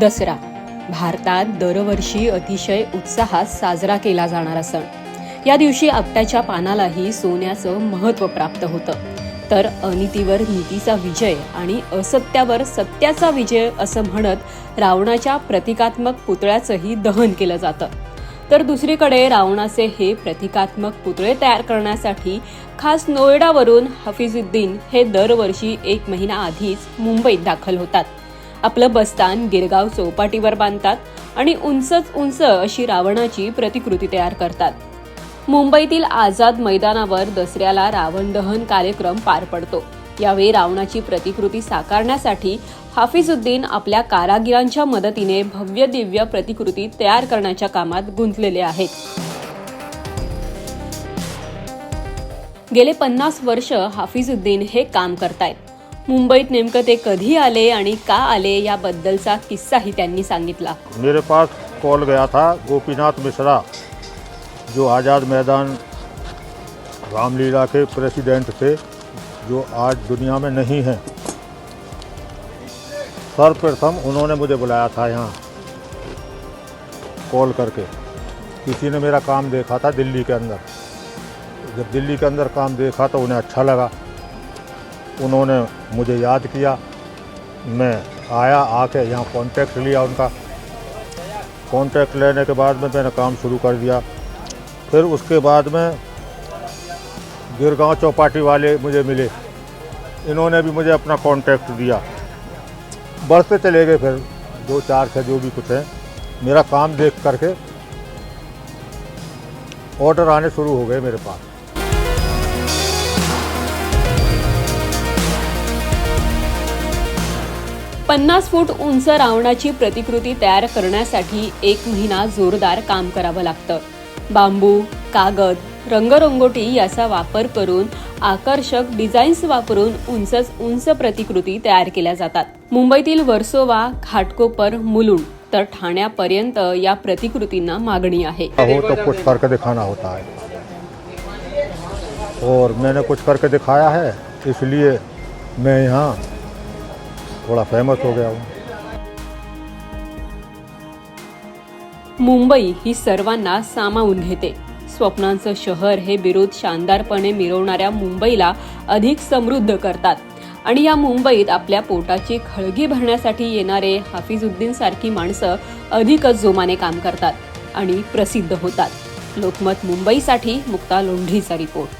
दसरा. भारतात दरवर्षी अतिशय उत्साहात साजरा केला जाणारा सण. या दिवशी आपट्याच्या पानालाही सोन्याचं महत्त्व प्राप्त होतं. तर अनितीवर नीतीचा विजय आणि असत्यावर सत्याचा विजय असं म्हणत रावणाच्या प्रतिकात्मक पुतळ्याचंही दहन केलं जातं. तर दुसरीकडे रावणाचे हे प्रतिकात्मक पुतळे तयार करण्यासाठी खास नोएडावरून हफिजुद्दीन हे दरवर्षी एक महिना आधीच मुंबईत दाखल होतात. आपलं बस्तान गिरगाव चौपाटीवर बांधतात आणि उंचच उंच अशी रावणाची प्रतिकृती तयार करतात. मुंबईतील आझाद मैदानावर दसऱ्याला रावण दहन कार्यक्रम पार पडतो. यावेळी रावणाची प्रतिकृती साकारण्यासाठी हाफिजुद्दीन आपल्या कारागिरांच्या मदतीने भव्य दिव्य प्रतिकृती तयार करण्याच्या कामात गुंतलेले आहेत. गेले पन्नास वर्ष हाफिजुद्दीन हे काम करतायत. मुंबईत नेमकं ते कधी आले आणि का आले याबद्दलचा किस्साही त्यांनी सांगितला. मेरे पास कॉल गया था गोपीनाथ मिश्रा जो आज़ाद मैदान रामलीला के प्रेसिडेंट थे जो आज दुनिया में नहीं हैं। सर्वप्रथम उन्होंने मुझे बुलाया था यहाँ कॉल करके। किसी ने मेरा काम देखा था दिल्ली के अंदर। जब दिल्ली के अंदर काम देखा तो उन्हें अच्छा लगा। उन्होंने मुझे याद किया। मैं आया, आके यहाँ कॉन्टैक्ट लिया उनका। कॉन्टैक्ट लेने के बाद में मैंने काम शुरू कर दिया। फिर उसके बाद में गिरगांव चौपाटी वाले मुझे मिले। इन्होंने भी मुझे अपना कॉन्टैक्ट दिया। बढ़ते चले गए फिर, दो चार से जो भी कुछ है। मेरा काम देख करके ऑर्डर आने शुरू हो गए मेरे पास। पन्नास फूट उंच रावणाची प्रतिकृती तयार करण्यासाठी एक महिना जोरदार काम करावं लागतं. बांबू कागद रंगरंगोटी याचा वापर करून आकर्षक डिझाईन्स वापरून उंचच उंच प्रतिकृती तयार केल्या जातात. मुंबईतील वर्सोवा घाटकोपर मुलुंड तर ठाण्यापर्यंत या प्रतिकृतींना मागणी आहे. हो तो कुछ करके दिखाना होता. है और मैंने कुछ करके दिखाया है इसलिए मैं यहाँ थोड़ा फेमस हो गया हूँ मुंबई ही सर्वांना सामावून घेते. स्वप्नांचं शहर हे विरोध शानदारपणे मिरवणाऱ्या मुंबईला अधिक समृद्ध करतात. आणि या मुंबईत आपल्या पोटाची खळगी भरण्यासाठी येणारे हाफिजुद्दीन सारखी माणसं अधिकच जोमाने काम करतात आणि प्रसिद्ध होतात. लोकमत मुंबईसाठी मुक्ता लोंढीचा रिपोर्ट.